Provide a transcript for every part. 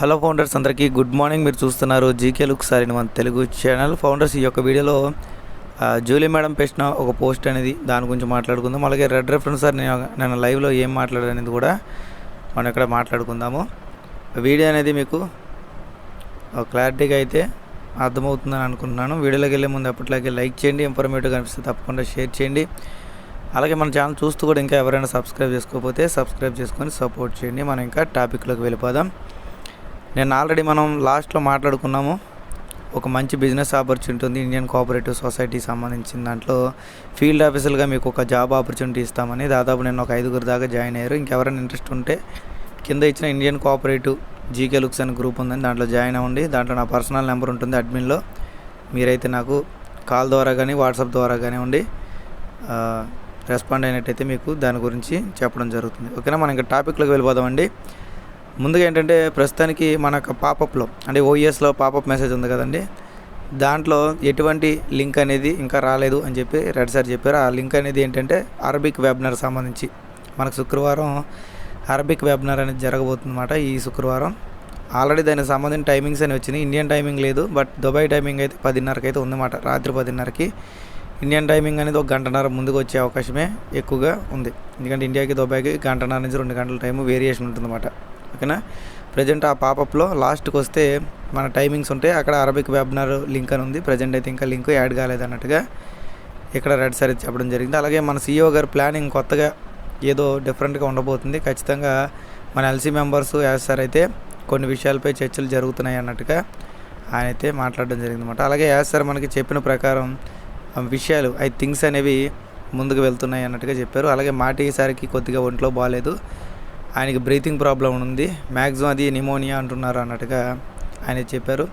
Hello founders అందరికీ good morning. మీరు చూస్తున్నారు జీకే లుక్ సార్ మన తెలుగు ఛానల్ ఫౌండర్స్ ఈ యొక్క వీడియోలో జూలీ మేడం పెట్టిన ఒక పోస్ట్ అనేది దాని గురించి మాట్లాడుకుందాం. అలాగే రెడ్ రెఫరెన్స్ సార్ నేను నేను లైవ్లో ఏం మాట్లాడనేది కూడా మనం ఇక్కడ మాట్లాడుకుందాము. వీడియో అనేది మీకు క్లారిటీగా అయితే అర్థమవుతుందని అనుకుంటున్నాను. వీడియోలోకి వెళ్ళే ముందు అప్పట్లాగే లైక్ చేయండి ఇన్ఫర్మేటివ్ కనిపిస్తే తప్పకుండా షేర్ చేయండి. అలాగే మన ఛానల్ చూస్తూ కూడా ఇంకా ఎవరైనా సబ్స్క్రైబ్ చేసుకోకపోతే సబ్స్క్రైబ్ చేసుకొని సపోర్ట్ చేయండి. మనం ఇంకా టాపిక్లోకి వెళ్ళిపోదాం. నేను ఆల్రెడీ మనం లాస్ట్లో మాట్లాడుకున్నాము. ఒక మంచి బిజినెస్ ఆపర్చునిటీ ఉంది. ఇండియన్ కోఆపరేటివ్ సొసైటీ సంబంధించిన దాంట్లో ఫీల్డ్ ఆఫీసర్గా మీకు ఒక జాబ్ ఆపర్చునిటీ ఇస్తామని దాదాపు నేను ఒక ఐదుగురు దాకా జాయిన్ అయ్యారు. ఇంకెవరైనా ఇంట్రెస్ట్ ఉంటే కింద ఇచ్చిన ఇండియన్ కోఆపరేటివ్ జీకే లుక్స్ అనే గ్రూప్ ఉందని దాంట్లో జాయిన్ అవ్వండి. దాంట్లో నా పర్సనల్ నెంబర్ ఉంటుంది అడ్మిన్లో. మీరైతే నాకు కాల్ ద్వారా కానీ వాట్సాప్ ద్వారా కానివ్వండి. ఉండి రెస్పాండ్ అయినట్టయితే మీకు దాని గురించి చెప్పడం జరుగుతుంది. ఓకేనా? మనం ఇంకా టాపిక్లోకి వెళ్ళిపోదామండి. ముందుగా ఏంటంటే ప్రస్తుతానికి మన యొక్క పాపప్లో అంటే ఓఎస్లో పాపప్ మెసేజ్ ఉంది కదండి. దాంట్లో ఎటువంటి లింక్ అనేది ఇంకా రాలేదు అని చెప్పి రెడ్ సార్ చెప్పారు. ఆ లింక్ అనేది ఏంటంటే అరబిక్ వెబినార్ సంబంధించి. మనకు శుక్రవారం అరబిక్ వెబినార్ అనేది జరగబోతుందన్నమాట ఈ శుక్రవారం. ఆల్రెడీ దానికి సంబంధించిన టైమింగ్స్ అని వచ్చినాయి. ఇండియన్ టైమింగ్ లేదు బట్ దుబాయ్ టైమింగ్ అయితే పదిన్నరకి అయితే ఉందన్నమాట రాత్రి పదిన్నరకి. ఇండియన్ టైమింగ్ అనేది ఒక గంటన్నర ముందుకు వచ్చే అవకాశమే ఎక్కువగా ఉంది. ఎందుకంటే ఇండియాకి దుబాయ్కి గంటన్నర నుంచి రెండు గంటల టైం వేరియేషన్ ఉంటుందన్నమాట. ఓకేనా? ప్రజెంట్ ఆ పాపప్లో లాస్ట్కి వస్తే మన టైమింగ్స్ ఉంటాయి అక్కడ అరబిక్ వెబినార్ లింక్ అని ఉంది. ప్రజెంట్ అయితే ఇంకా లింక్ యాడ్ కాలేదు అన్నట్టుగా ఇక్కడ రెడ్ సార్ చెప్పడం జరిగింది. అలాగే మన సీఈఓ గారి ప్లానింగ్ కొత్తగా ఏదో డిఫరెంట్గా ఉండబోతుంది. ఖచ్చితంగా మన ఎల్సీ మెంబర్స్ యాజ్ సార్ అయితే కొన్ని విషయాలపై చర్చలు జరుగుతున్నాయి అన్నట్టుగా ఆయన అయితే మాట్లాడడం జరిగిందన్నమాట. అలాగే యాజ్ సార్ మనకి చెప్పిన ప్రకారం విషయాలు ఐ థింగ్స్ అనేవి ముందుకు వెళ్తున్నాయి అన్నట్టుగా చెప్పారు. అలాగే మాటి సారికి కొద్దిగా ఒంట్లో బాగాలేదు. ఆయనకి బ్రీతింగ్ ప్రాబ్లం ఉంది. మ్యాక్సిమం అది నిమోనియా అంటున్నారు అన్నట్టుగా ఆయన చెప్పారు.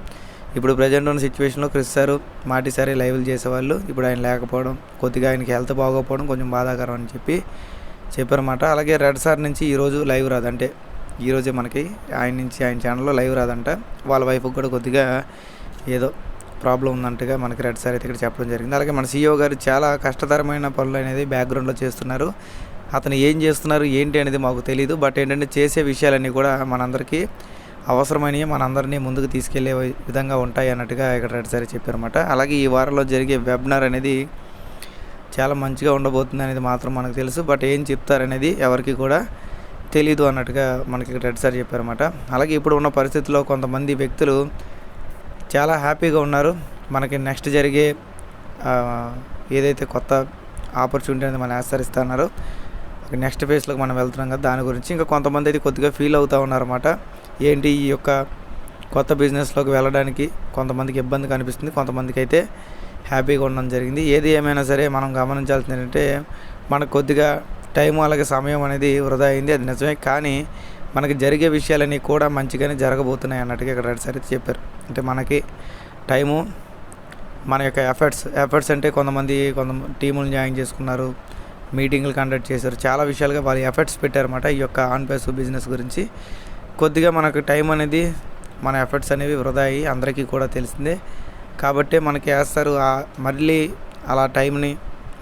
ఇప్పుడు ప్రజెంట్ ఉన్న సిచ్యువేషన్లో క్రిస్ సార్ మాటి సారి లైవ్లు చేసేవాళ్ళు. ఇప్పుడు ఆయన లేకపోవడం కొద్దిగా ఆయనకి హెల్త్ బాగోకపోవడం కొంచెం బాధాకరం అని చెప్పి చెప్పారన్నమాట. అలాగే రెడ్ సార్ నుంచి ఈరోజు లైవ్ రాదంటే ఈరోజే మనకి ఆయన నుంచి ఆయన ఛానల్లో లైవ్ రాదంట. వాళ్ళ వైఫ్కి కూడా కొద్దిగా ఏదో ప్రాబ్లం ఉందంటగా మనకి రెడ్ సార్ అయితే ఇక్కడ చెప్పడం జరిగింది. అలాగే మన సీఈఓ గారు చాలా కష్టతరమైన పనులు అనేది బ్యాక్గ్రౌండ్లో చేస్తున్నారు. అతను ఏం చేస్తున్నారు ఏంటి అనేది మాకు తెలియదు బట్ ఏంటంటే చేసే విషయాలన్నీ కూడా మనందరికీ అవసరమైనవి మనందరినీ ముందుకు తీసుకెళ్ళే విధంగా ఉంటాయి అన్నట్టుగా ఇక్కడ రెడ్ సార్ చెప్పారన్నమాట. అలాగే ఈ వారంలో జరిగే వెబినార్ అనేది చాలా మంచిగా ఉండబోతుంది అనేది మాత్రం మనకు తెలుసు. బట్ ఏం చెప్తారనేది ఎవరికి కూడా తెలీదు అన్నట్టుగా మనకి ఇక్కడ రెడ్ సార్ చెప్పారన్నమాట. అలాగే ఇప్పుడు ఉన్న పరిస్థితుల్లో కొంతమంది వ్యక్తులు చాలా హ్యాపీగా ఉన్నారు. మనకి నెక్స్ట్ జరిగే ఏదైతే కొత్త ఆపర్చునిటీ అనేది మనం ఆచరిస్తున్నారు నెక్స్ట్ ఫేజ్లోకి మనం వెళ్తున్నాం కదా దాని గురించి ఇంకా కొంతమంది అయితే కొద్దిగా ఫీల్ అవుతూ ఉన్నారన్నమాట. ఏంటి ఈ యొక్క కొత్త బిజినెస్లోకి వెళ్ళడానికి కొంతమందికి ఇబ్బంది కనిపిస్తుంది కొంతమందికి అయితే హ్యాపీగా ఉండడం జరిగింది. ఏది ఏమైనా సరే మనం గమనించాల్సింది ఏంటంటే మనకు కొద్దిగా టైం అలాగే సమయం అనేది వృధా అయింది అది నిజమే. కానీ మనకి జరిగే విషయాలన్నీ కూడా మంచిగానే జరగబోతున్నాయి అన్నట్టుగా ఇక్కడ రెడ్ సార్ అయితే చెప్పారు. అంటే మనకి టైము మన యొక్క ఎఫర్ట్స్ ఎఫర్ట్స్ అంటే కొంతమంది కొంత టీములు జాయిన్ చేసుకున్నారు. మీటింగ్లు కండక్ట్ చేశారు. చాలా విషయాలుగా వాళ్ళు ఎఫర్ట్స్ పెట్టారన్నమాట ఈ యొక్క ఆన్ పేస్ బిజినెస్ గురించి. కొద్దిగా మనకు టైం అనేది మన ఎఫర్ట్స్ అనేవి వృధా అయ్యి అందరికీ కూడా తెలిసిందే. కాబట్టి మనకి వేస్తారు మళ్ళీ అలా టైంని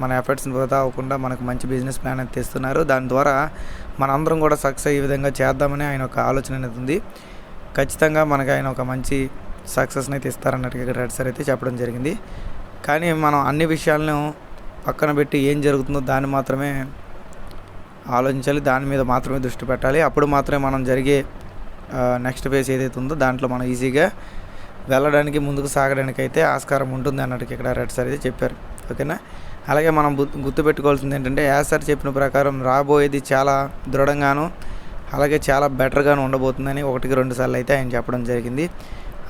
మన ఎఫర్ట్స్ని వృధా అవ్వకుండా మనకు మంచి బిజినెస్ ప్లాన్ అయితే తెస్తున్నారు. దాని ద్వారా మనందరం కూడా సక్సెస్ అయ్యే విధంగా చేద్దామని ఆయన ఒక ఆలోచన అనేది ఉంది. ఖచ్చితంగా మనకి ఆయన ఒక మంచి సక్సెస్ని అయితే ఇస్తారన్నట్టుగా ఇక్కడ రెడ్ సార్ అయితే చెప్పడం జరిగింది. కానీ మనం అన్ని విషయాలను పక్కన పెట్టి ఏం జరుగుతుందో దాన్ని మాత్రమే ఆలోచించాలి దాని మీద మాత్రమే దృష్టి పెట్టాలి. అప్పుడు మాత్రమే మనం జరిగే నెక్స్ట్ ఫేజ్ ఏదైతే ఉందో దాంట్లో మనం ఈజీగా వెళ్ళడానికి ముందుకు సాగడానికి అయితే ఆస్కారం ఉంటుంది అన్నట్టు ఇక్కడ రెడ్ సార్ అయితే చెప్పారు. ఓకేనా? అలాగే మనం గుర్తుపెట్టుకోవాల్సింది ఏంటంటే యాజ్ సార్ చెప్పిన ప్రకారం రాబోయేది చాలా దృఢంగాను అలాగే చాలా బెటర్గాను ఉండబోతుందని ఒకటికి రెండు సార్లు అయితే ఆయన చెప్పడం జరిగింది.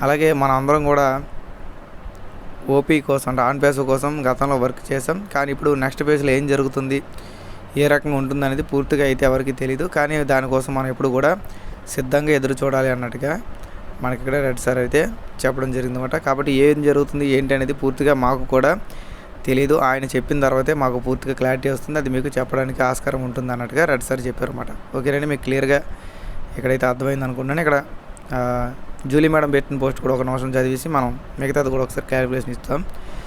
అలాగే మనం అందరం కూడా ఓపీ కోసం అంటే ఆన్ పేస్ కోసం గతంలో వర్క్ చేసాం కానీ ఇప్పుడు నెక్స్ట్ పేజ్లో ఏం జరుగుతుంది ఏ రకంగా ఉంటుంది అనేది పూర్తిగా అయితే ఎవరికి తెలియదు కానీ దానికోసం మనం ఎప్పుడు కూడా సిద్ధంగా ఎదురు చూడాలి అన్నట్టుగా మనకి ఇక్కడ రెడ్ సార్ అయితే చెప్పడం జరిగిందన్నమాట. కాబట్టి ఏం జరుగుతుంది ఏంటి అనేది పూర్తిగా మాకు కూడా తెలియదు ఆయన చెప్పిన తర్వాతే మాకు పూర్తిగా క్లారిటీ వస్తుంది. అది మీకు చెప్పడానికి ఆస్కారం ఉంటుంది అన్నట్టుగా రెడ్ సార్ చెప్పారన్నమాట. ఓకేనండి మీకు క్లియర్గా ఇక్కడైతే అర్థమైంది అనుకుంటున్నాను ఇక్కడ జూలీ మేడం పెట్టిన పోస్ట్ కూడా ఒక నిమిషం చదివేసి మనం మిగతాది కూడా ఒకసారి క్యాలిక్యులేషన్ ఇస్తాం.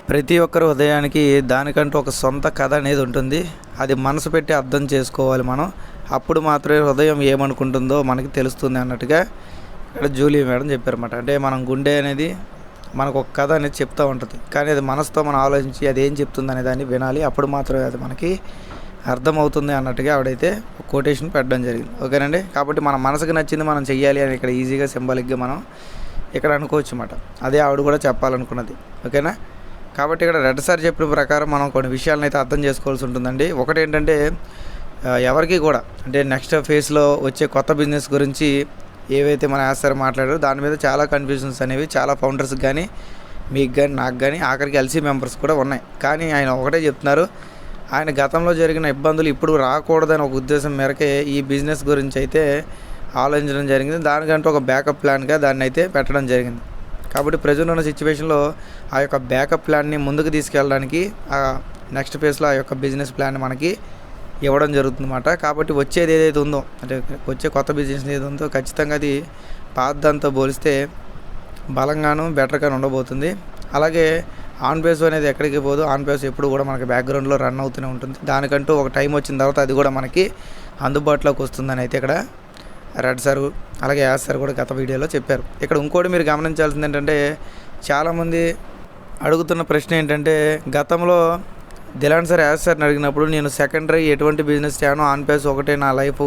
ప్రతి ఒక్కరు ఉదయానికి దానికంటూ ఒక సొంత కథ అనేది ఉంటుంది. అది మనసు పెట్టి అర్థం చేసుకోవాలి మనం. అప్పుడు మాత్రమే హృదయం ఏమనుకుంటుందో మనకి తెలుస్తుంది అన్నట్టుగా ఇక్కడ జూలీ మేడం చెప్పారన్నమాట. అంటే మనం గుండె అనేది మనకు ఒక కథ అనేది చెప్తూ ఉంటుంది. కానీ అది మనసుతో మనం ఆలోచించి అది ఏం చెప్తుంది అనే దాన్ని వినాలి. అప్పుడు మాత్రమే అది మనకి అర్థమవుతుంది అన్నట్టుగా ఆవిడైతే ఒక కోటేషన్ పెట్టడం జరిగింది. ఓకేనండి? కాబట్టి మన మనసుకు నచ్చింది మనం చెయ్యాలి అని ఇక్కడ ఈజీగా సింబాలిక్గా మనం ఇక్కడ అనుకోవచ్చు అన్నమాట అదే ఆవిడ కూడా చెప్పాలనుకున్నది. ఓకేనా? కాబట్టి ఇక్కడ రెడ్ సార్ చెప్పిన ప్రకారం మనం కొన్ని విషయాలను అయితే అర్థం చేసుకోవాల్సి ఉంటుందండి. ఒకటి ఏంటంటే ఎవరికి కూడా అంటే నెక్స్ట్ ఫేజ్లో వచ్చే కొత్త బిజినెస్ గురించి ఏవైతే మన యాస్ సార్ మాట్లాడారో దాని మీద చాలా కన్ఫ్యూజన్స్ అనేవి చాలా ఫౌండర్స్కి కానీ మీకు కానీ నాకు కానీ ఆఖరికి ఎల్సీ మెంబర్స్ కూడా ఉన్నాయి. కానీ ఆయన ఒకటే చెప్తున్నారు ఆయన గతంలో జరిగిన ఇబ్బందులు ఇప్పుడు రాకూడదని ఒక ఉద్దేశం మేరకే ఈ బిజినెస్ గురించి అయితే ఆలోచించడం జరిగింది. దానికంటే ఒక బ్యాకప్ ప్లాన్గా దాన్ని అయితే పెట్టడం జరిగింది. కాబట్టి ప్రజలు ఉన్న సిచ్యువేషన్లో ఆ యొక్క బ్యాకప్ ప్లాన్ని ముందుకు తీసుకెళ్ళడానికి ఆ నెక్స్ట్ ఫేజ్లో ఆ యొక్క బిజినెస్ ప్లాన్ మనకి ఇవ్వడం జరుగుతుందన్నమాట. కాబట్టి వచ్చేది ఏదైతే ఉందో అంటే వచ్చే కొత్త బిజినెస్ ఏదైతే ఉందో ఖచ్చితంగా అది పాతదాంతో పోలిస్తే బలంగాను బెటర్గాను ఉండబోతుంది. అలాగే ఆన్ బేస్ అనేది ఎక్కడికి పోదు. ఆన్ బేస్ ఎప్పుడు కూడా మనకి బ్యాక్గ్రౌండ్లో రన్ అవుతూనే ఉంటుంది. దానికంటూ ఒక టైం వచ్చిన తర్వాత అది కూడా మనకి అందుబాటులోకి వస్తుందని అయితే ఇక్కడ రెడ్ సార్ అలాగే యాస్ సార్ కూడా గత వీడియోలో చెప్పారు. ఇక్కడ ఇంకోటి మీరు గమనించాల్సింది ఏంటంటే చాలామంది అడుగుతున్న ప్రశ్న ఏంటంటే గతంలో దిలాన్ సార్ యాస్ సార్ని అడిగినప్పుడు నేను సెకండరీ ఎటువంటి బిజినెస్ చేయను ఆన్ పేస్ ఒకటే నా లైఫ్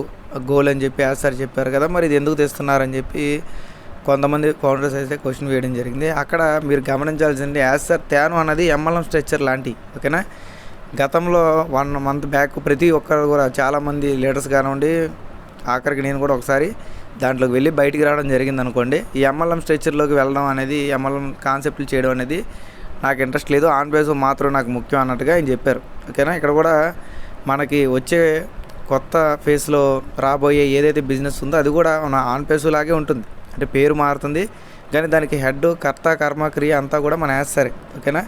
గోల్ అని చెప్పి యాస్ సార్ చెప్పారు కదా మరి ఇది ఎందుకు తెస్తున్నారని చెప్పి కొంతమంది ఫౌండర్స్ అయితే క్వశ్చన్ వేయడం జరిగింది. అక్కడ మీరు గమనించాల్సింది యాస్ సార్ తేను అన్నది ఎంఎల్ఎం స్ట్రక్చర్ లాంటి ఓకేనా? గతంలో వన్ మంత్ బ్యాక్ ప్రతి ఒక్కరు కూడా చాలామంది లీడర్స్ కానివ్వండి ఆఖరికి నేను కూడా ఒకసారి దాంట్లోకి వెళ్ళి బయటికి రావడం జరిగింది అనుకోండి. ఈ ఎంఎల్ఎం స్ట్రక్చర్లోకి వెళ్ళడం అనేది ఎంఎల్ఎం కాన్సెప్ట్లు చేయడం అనేది నాకు ఇంట్రెస్ట్ లేదు. ఆన్ బేస్ మాత్రం నాకు ముఖ్యం అన్నట్టుగా ఆయన చెప్పారు. ఓకేనా? ఇక్కడ కూడా మనకి వచ్చే కొత్త ఫేస్లో రాబోయే ఏదైతే బిజినెస్ ఉందో అది కూడా మన ఆన్ పేసు లాగే ఉంటుంది. అంటే పేరు మారుతుంది. కానీ దానికి హెడ్ కర్త కర్మ క్రియ అంతా కూడా మన వేస్తారు ఓకేనా?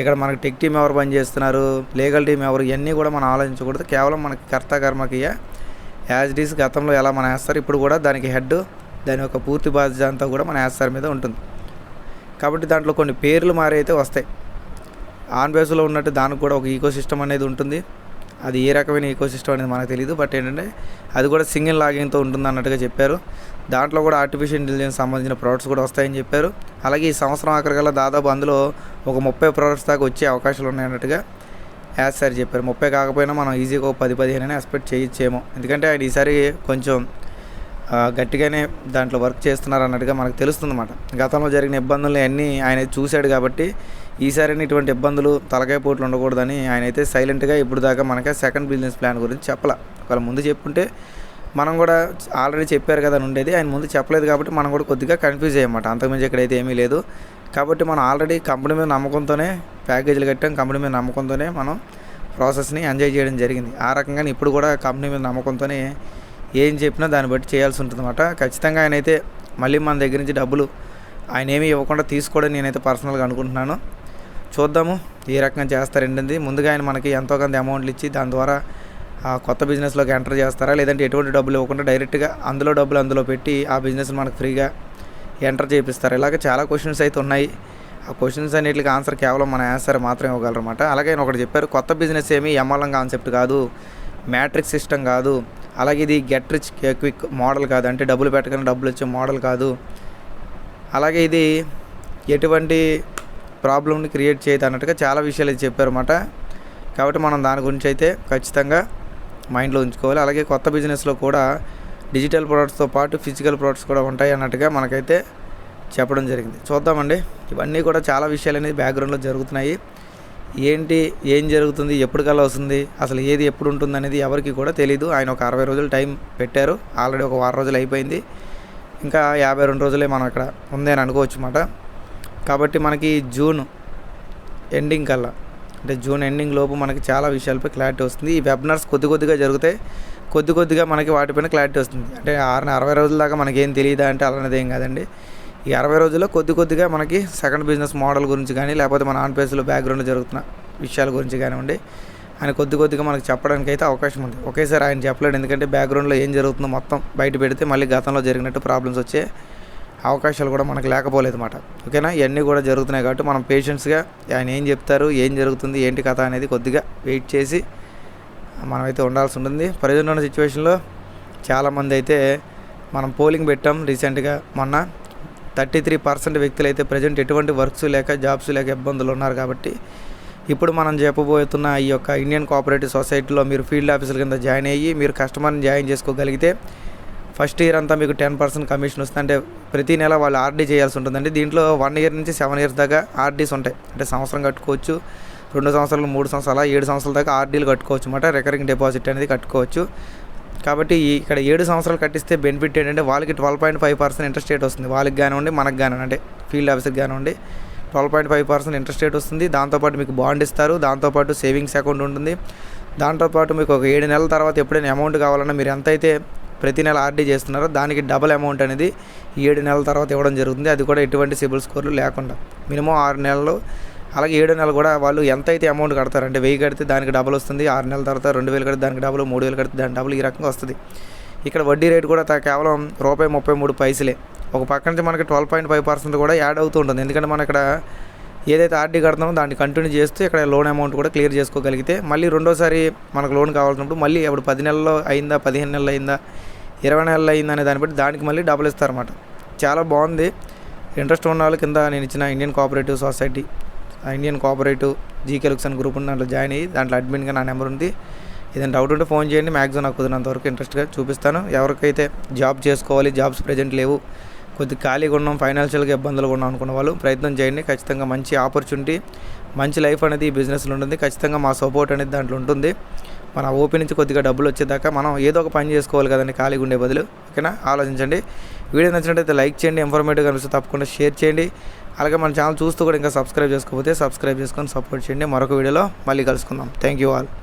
ఇక్కడ మనకి టెక్ టీం ఎవరు పని చేస్తున్నారు లీగల్ టీం ఎవరు ఇవన్నీ కూడా మనం ఆలోచించకూడదు. కేవలం మనకి కర్త కర్మ క్రియ యాజ్ డీస్ గతంలో ఎలా మనం వేస్తారు ఇప్పుడు కూడా దానికి హెడ్ దాని యొక్క పూర్తి బాధ్యత అంతా కూడా మన యాస్తారు మీద ఉంటుంది. కాబట్టి దాంట్లో కొన్ని పేర్లు మారి అయితే వస్తాయి. ఆన్ బేస్లో ఉన్నట్టు దానికి కూడా ఒక ఈకో సిస్టమ్ అనేది ఉంటుంది. అది ఏ రకమైన ఈకో సిస్టమ్ అనేది మనకు తెలియదు బట్ ఏంటంటే అది కూడా సింగిల్ లాగింగ్తో ఉంటుంది అన్నట్టుగా చెప్పారు. దాంట్లో కూడా ఆర్టిఫిషియల్ ఇంటెలిజెన్స్ సంబంధించిన ప్రోడక్ట్స్ కూడా వస్తాయని చెప్పారు. అలాగే ఈ సంవత్సరం ఆఖరికల్లా దాదాపు అందులో ఒక ముప్పై ప్రోడక్ట్స్ దాకా వచ్చే అవకాశాలు ఉన్నాయన్నట్టుగా యాజ్ సార్ చెప్పారు. ముప్పై కాకపోయినా మనం ఈజీగా ఒక పది పదిహేను ఎక్స్పెక్ట్ చేయొచ్చేమో. ఎందుకంటే ఆయన ఈసారి కొంచెం గట్టిగానే దాంట్లో వర్క్ చేస్తున్నారు అన్నట్టుగా మనకు తెలుస్తుంది అన్నమాట గతంలో జరిగిన ఇబ్బందులు అన్నీ ఆయన చూశాడు కాబట్టి ఈసారి ఇటువంటి ఇబ్బందులు తలకాయ పోట్లు ఉండకూడదని ఆయన అయితే సైలెంట్గా ఇప్పుడు దాకా మనకి సెకండ్ బిజినెస్ ప్లాన్ గురించి చెప్పాల. ఒకవేళ ముందు చెప్పుంటే మనం కూడా ఆల్రెడీ చెప్పారు కదా అని ఉండేది. ఆయన ముందు చెప్పలేదు కాబట్టి మనం కూడా కొద్దిగా కన్ఫ్యూజ్ అయ్యమాట అంతకుమించి ఇక్కడైతే ఏమీ లేదు. కాబట్టి మనం ఆల్రెడీ కంపెనీ మీద నమ్మకంతోనే ప్యాకేజీలు కట్టాం. కంపెనీ మీద నమ్మకంతోనే మనం ప్రాసెస్ని ఎంజాయ్ చేయడం జరిగింది. ఆ రకంగా ఇప్పుడు కూడా కంపెనీ మీద నమ్మకంతోనే ఏం చెప్పినా దాన్ని బట్టి చేయాల్సి ఉంటుందన్నమాట. ఖచ్చితంగా ఆయన అయితే మళ్ళీ మన దగ్గర నుంచి డబ్బులు ఆయన ఏమీ ఇవ్వకుండా తీసుకోవడం నేనైతే పర్సనల్గా అనుకుంటున్నాను. చూద్దాము. ఏ రకంగా చేస్తారండి ముందుగా ఆయన మనకి ఎంతో కొంత అమౌంట్లు ఇచ్చి దాని ద్వారా ఆ కొత్త బిజినెస్లోకి ఎంటర్ చేస్తారా? లేదంటే ఎటువంటి డబ్బులు ఇవ్వకుండా డైరెక్ట్గా అందులో డబ్బులు అందులో పెట్టి ఆ బిజినెస్ మనకు ఫ్రీగా ఎంటర్ చేపిస్తారు. ఇలాగ చాలా క్వశ్చన్స్ అయితే ఉన్నాయి. ఆ క్వశ్చన్స్ అన్నిటికి ఆన్సర్ కేవలం మన ఆన్సర్ మాత్రమే ఇవ్వగలరమాట అలాగే ఆయన ఒకటి చెప్పారు కొత్త బిజినెస్ ఏమి ఎంఎల్ఎం కాన్సెప్ట్ కాదు మ్యాట్రిక్స్ సిస్టమ్ కాదు అలాగే ఇది గెట్ రిచ్ క్విక్ మోడల్ కాదు అంటే డబ్బులు పెట్టగానే డబ్బులు వచ్చే మోడల్ కాదు. అలాగే ఇది ఎటువంటి ప్రాబ్లమ్ని క్రియేట్ చేయదు అన్నట్టుగా చాలా విషయాలు అయితే చెప్పారన్నమాట. కాబట్టి మనం దాని గురించి అయితే ఖచ్చితంగా మైండ్లో ఉంచుకోవాలి. అలాగే కొత్త బిజినెస్లో కూడా డిజిటల్ ప్రోడక్ట్స్తో పాటు ఫిజికల్ ప్రోడక్ట్స్ కూడా ఉంటాయి అన్నట్టుగా మనకైతే చెప్పడం జరిగింది. చూద్దామండి. ఇవన్నీ కూడా చాలా విషయాలు అనేది బ్యాక్గ్రౌండ్లో జరుగుతున్నాయి. ఏంటి ఏం జరుగుతుంది ఎప్పటికల్లా వస్తుంది అసలు ఏది ఎప్పుడు ఉంటుంది అనేది ఎవరికి కూడా తెలియదు ఆయన ఒక అరవై రోజులు టైం పెట్టారు. ఆల్రెడీ ఒక వారం రోజులు అయిపోయింది. ఇంకా యాభై రెండు రోజులే మనం ఇక్కడ ఉంది అని అనుకోవచ్చు అన్నమాట కాబట్టి మనకి జూన్ ఎండింగ్ కల్లా. అంటే జూన్ ఎండింగ్ లోపు మనకి చాలా విషయాలపై క్లారిటీ వస్తుంది. ఈ వెబినార్స్ కొద్ది కొద్దిగా జరుగుతాయి. కొద్ది కొద్దిగా మనకి వాటిపైన క్లారిటీ వస్తుంది. అంటే ఆరు అరవై రోజుల దాకా మనకి ఏం తెలియదా అంటే అలానేది ఏం కాదండి. ఈ అరవై రోజుల్లో కొద్ది కొద్దిగా మనకి సెకండ్ బిజినెస్ మోడల్ గురించి కానీ లేకపోతే మన ఆన్ పేజ్లో బ్యాక్గ్రౌండ్లో జరుగుతున్న విషయాల గురించి కానివ్వండి ఆయన కొద్ది కొద్దిగా మనకి చెప్పడానికి అయితే అవకాశం ఉంది. ఒకేసారి ఆయన చెప్పలేడు. ఎందుకంటే బ్యాక్గ్రౌండ్లో ఏం జరుగుతుందో మొత్తం బయట పెడితే మళ్ళీ గతంలో జరిగినట్టు ప్రాబ్లమ్స్ వచ్చే అవకాశాలు కూడా మనకు లేకపోలేదు అన్నమాట. ఓకేనా? ఇవన్నీ కూడా జరుగుతున్నాయి కాబట్టి మనం పేషెన్స్గా ఆయన ఏం చెప్తారు ఏం జరుగుతుంది ఏంటి కథ అనేది కొద్దిగా వెయిట్ చేసి మనమైతే ఉండాల్సి ఉంటుంది. ప్రజెంట్ ఉన్న సిచ్యువేషన్లో చాలామంది అయితే మనం పోలింగ్ పెట్టాం రీసెంట్గా మొన్న థర్టీ త్రీ పర్సెంట్ వ్యక్తులు అయితే ప్రజెంట్ ఎటువంటి వర్క్స్ లేక జాబ్స్ లేక ఇబ్బందులు ఉన్నారు కాబట్టి ఇప్పుడు మనం చెప్పబోతున్న ఈ యొక్క ఇండియన్ కోఆపరేటివ్ సొసైటీలో మీరు ఫీల్డ్ ఆఫీసుల కింద జాయిన్ అయ్యి మీరు కస్టమర్ని జాయిన్ చేసుకోగలిగితే ఫస్ట్ ఇయర్ అంతా మీకు టెన్ పర్సెంట్ కమిషన్ వస్తుంది. అంటే ప్రతి నెల వాళ్ళు ఆర్డీ చేయాల్సి ఉంటుందండి. దీంట్లో వన్ ఇయర్ నుంచి సెవెన్ ఇయర్స్ దాకా ఆర్డీస్ ఉంటాయి. అంటే సంవత్సరం కట్టుకోవచ్చు రెండు సంవత్సరాలు మూడు సంవత్సరాలు ఏడు సంవత్సరాల దాకా ఆర్డీలు కట్టుకోవచ్చు అనమాట రికరింగ్ డిపాజిట్ అనేది కట్టుకోవచ్చు. కాబట్టి ఇక్కడ ఏడు సంవత్సరాలు కట్టిస్తే బెనిఫిట్ ఏంటంటే వాళ్ళకి twelve point five percent interest rate వస్తుంది. వాళ్ళకి కానివ్వండి మనకు కానివ్వండి అంటే ఫీల్డ్ ఆఫీసర్కి కానివ్వండి twelve point five percent interest rate వస్తుంది. దాంతోపాటు మీకు బాండ్ ఇస్తారు. దాంతోపాటు సేవింగ్స్ అకౌంట్ ఉంటుంది. దాంతోపాటు మీకు ఒక ఏడు నెలల తర్వాత ఎప్పుడైనా అమౌంట్ కావాలన్నా మీరు ఎంత అయితే ప్రతి నెల ఆర్డీ చేస్తున్నారో. దానికి డబల్ అమౌంట్ అనేది ఏడు నెలల తర్వాత ఇవ్వడం జరుగుతుంది. అది కూడా ఎటువంటి సిబిల్ స్కోర్లు లేకుండా. మినిమం ఆరు నెలలు అలాగే ఏడు నెలలు కూడా వాళ్ళు ఎంత అయితే అమౌంట్ కడతారంటే వెయ్యి కడితే దానికి డబల్ వస్తుంది. ఆరు నెలల తర్వాత రెండు వేలు కడితే దానికి డబల్ మూడు వేలు కడితే దానికి డబల్ ఈ రకంగా వస్తుంది. ఇక్కడ వడ్డీ రేటు కూడా కేవలం రూపాయి ముప్పై మూడు పైసలే. ఒక పక్క నుంచి మనకి ట్వెల్వ్ పాయింట్ ఫైవ్ పర్సెంట్ కూడా యాడ్ అవుతూ ఉంటుంది. ఎందుకంటే మన ఇక్కడ ఏదైతే ఆర్డీ కడతామో దాన్ని కంటిన్యూ చేస్తూ ఇక్కడ లోన్ అమౌంట్ కూడా క్లియర్ చేసుకోగలిగితే మళ్ళీ రెండోసారి మనకు లోన్ కావాల్సినప్పుడు మళ్ళీ అప్పుడు పది నెలల్లో అయిందా పదిహేను నెలలు అయిందా ఇరవై నెలలు అయిందా అనే దాన్ని బట్టి దానికి మళ్ళీ డబ్బులు ఇస్తారన్నమాట. చాలా బాగుంది. ఇంట్రెస్ట్ ఉన్న వాళ్ళు కింద నేను ఇచ్చిన ఇండియన్ కోఆపరేటివ్ సొసైటీ ఆ ఇండియన్ కోఆపరేటివ్ జీకే గ్రూప్ ఉంది దాంట్లో జాయిన్ అయ్యి దాంట్లో అడ్మిన్గా నా నెంబర్ ఉంది. ఏదైనా డౌట్ ఉంటే ఫోన్ చేయండి. మ్యాక్సిమం నాకు కుదిరినంత వరకు ఇంట్రెస్ట్గా చూపిస్తాను. ఎవరికైతే జాబ్ చేసుకోవాలి జాబ్స్ ప్రజెంట్ లేవు కొద్ది ఖాళీగా ఉన్నాం ఫైనాన్షియల్గా ఇబ్బందులు ఉన్నాం అనుకున్న వాళ్ళు ప్రయత్నం చేయండి. ఖచ్చితంగా మంచి ఆపర్చునిటీ మంచి లైఫ్ అనేది ఈ బిజినెస్లో ఉంటుంది. ఖచ్చితంగా మా సపోర్ట్ అనేది దాంట్లో ఉంటుంది. మన ఓపెన్ నుంచి కొద్దిగా డబ్బులు వచ్చేదాకా మనం ఏదో ఒక పని చేసుకోవాలి కదండి ఖాళీగా ఉండే బదులు. ఓకేనా ఆలోచించండి. వీడియో నచ్చినట్టయితే లైక్ చేయండి ఇన్ఫర్మేటివ్గా అనిపిస్తే తప్పకుండా షేర్ చేయండి. అలాగే మన ఛానల్ చూస్తూ కూడా ఇంకా సబ్స్క్రైబ్ చేసుకోకపోతే సబ్స్క్రైబ్ చేసుకొని సపోర్ట్ చేయండి. మరొక వీడియోలో మళ్ళీ కలుసుకుందాం. Thank you all